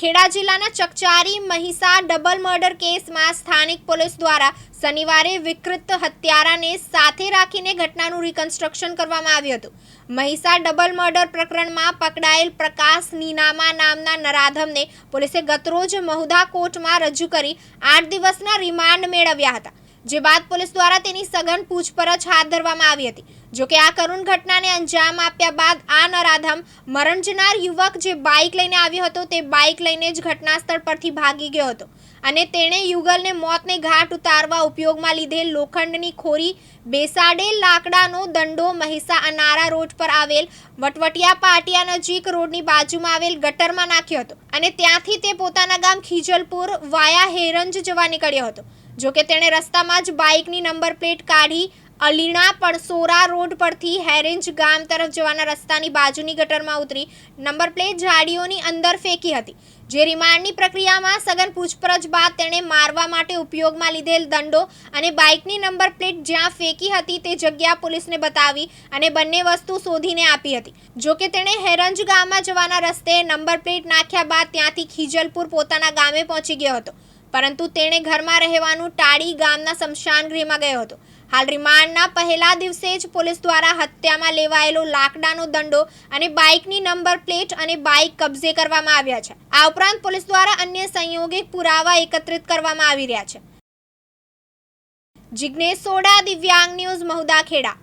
ખેડા જિલ્લાના ચકચારી મહિસા double murder કેસમાં સ્થાનિક પોલીસ દ્વારા શનિવારે વિકૃત હત્યારાને સાથે રાખીને ઘટનાનું રિકન્સ્ટ્રક્શન કરવામાં આવ્યું હતું. મહિસા ડબલ મર્ડર પ્રકરણમાં પકડાયેલ પ્રકાશ નીનામા નામના નરાધમને પોલીસે ગતરોજ મહુધા કોર્ટમાં રજૂ કરી આઠ દિવસના રિમાન્ડ મેળવ્યા હતા. જે બાદ પોલીસ દ્વારા તેની સઘન પૂછપરછ હાથ ધરવામાં આવી હતી. જોકે આ કરુણ ઘટનાને અંજામ આપ્યા બાદ આ નરાધમ મરણ જનાર યુવક જે બાઇક લઈને આવ્યો હતો તે બાઇક લઈને જ ઘટના સ્થળ પરથી ભાગી ગયો હતો. અને તેણે યુગલને મોતને ઘાટ ઉતારવા ઉપયોગમાં લીધેલ લોખંડની ખોરી, બેસાડેલ લાકડાનો દંડો, મહિસા અનારા રોડ પર આવેલ વટવટિયા પાટિયા નજીક રોડની બાજુમાં આવેલ ગટરમાં નાખ્યો હતો. અને ત્યાંથી તે પોતાના ગામ ખીજલપુર વાયા હેરંજ જવા નીકળ્યો હતો. જોકે તેણે રસ્તામાં જ બાઇકની નંબર પ્લેટ કાઢી અલીણા પડસોરા રોડ પરથી હેરેન્જ ગામ તરફ જવાના રસ્તાની બાજુની ગટરમાં ઉતરી નંબર પ્લેટ ઝાડીઓની અંદર ફેંકી હતી. જે રિમાન્ડની પ્રક્રિયામાં સઘન પૂછપરછ બાદ તેણે મારવા માટે ઉપયોગમાં લીધેલ દંડો અને બાઇકની નંબર પ્લેટ જ્યાં ફેંકી હતી તે જગ્યા પોલીસને બતાવી અને બંને વસ્તુ શોધીને આપી હતી. જોકે તેણે હેરંજ ગામમાં જવાના રસ્તે નંબર પ્લેટ નાખ્યા બાદ ત્યાંથી ખીજલપુર પોતાના ગામે પહોંચી ગયો હતો. પરંતુ તેણે ઘરમાં રહેવાનું ટાળી ગામના સ્મશાન ગૃહમાં ગયો હતો. હાલ રિમાન્ડના પહેલા દિવસે જ પોલીસ દ્વારા હત્યામાં લેવાયેલો લાકડાનો દંડો અને બાઇકની નંબર પ્લેટ અને બાઇક કબજે કરવામાં આવ્યા છે. આ ઉપરાંત પોલીસ દ્વારા અન્ય સંયોગિક પુરાવા એકત્રિત કરવામાં આવી રહ્યા છે. જિજ્ઞેશ સોડા, દિવ્યાંગ ન્યૂઝ, મહુદા ખેડા.